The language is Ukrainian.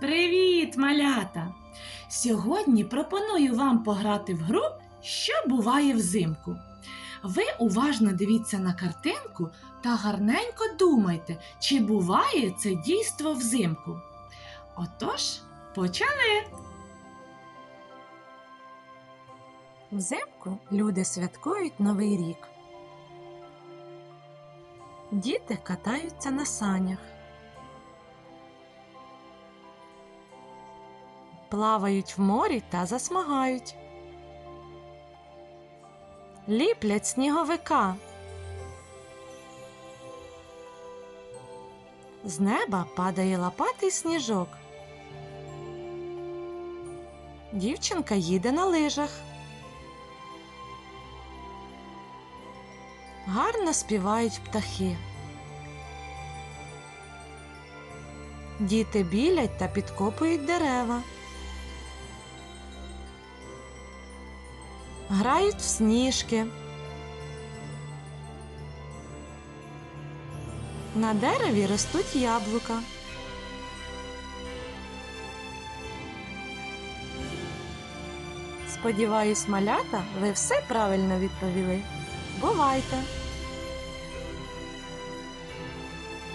Привіт, малята! Сьогодні пропоную вам пограти в гру, що буває взимку. Ви уважно дивіться на картинку та гарненько думайте, чи буває це дійство взимку. Отож, почали! Взимку люди святкують Новий рік. Діти катаються на санях. Плавають в морі та засмагають. Ліплять сніговика. З неба падає лопатий сніжок. Дівчинка їде на лижах. Гарно співають птахи. Діти білять та підкопують дерева. Грають в сніжки. На дереві ростуть яблука. Сподіваюсь, малята, ви все правильно відповіли. Бувайте!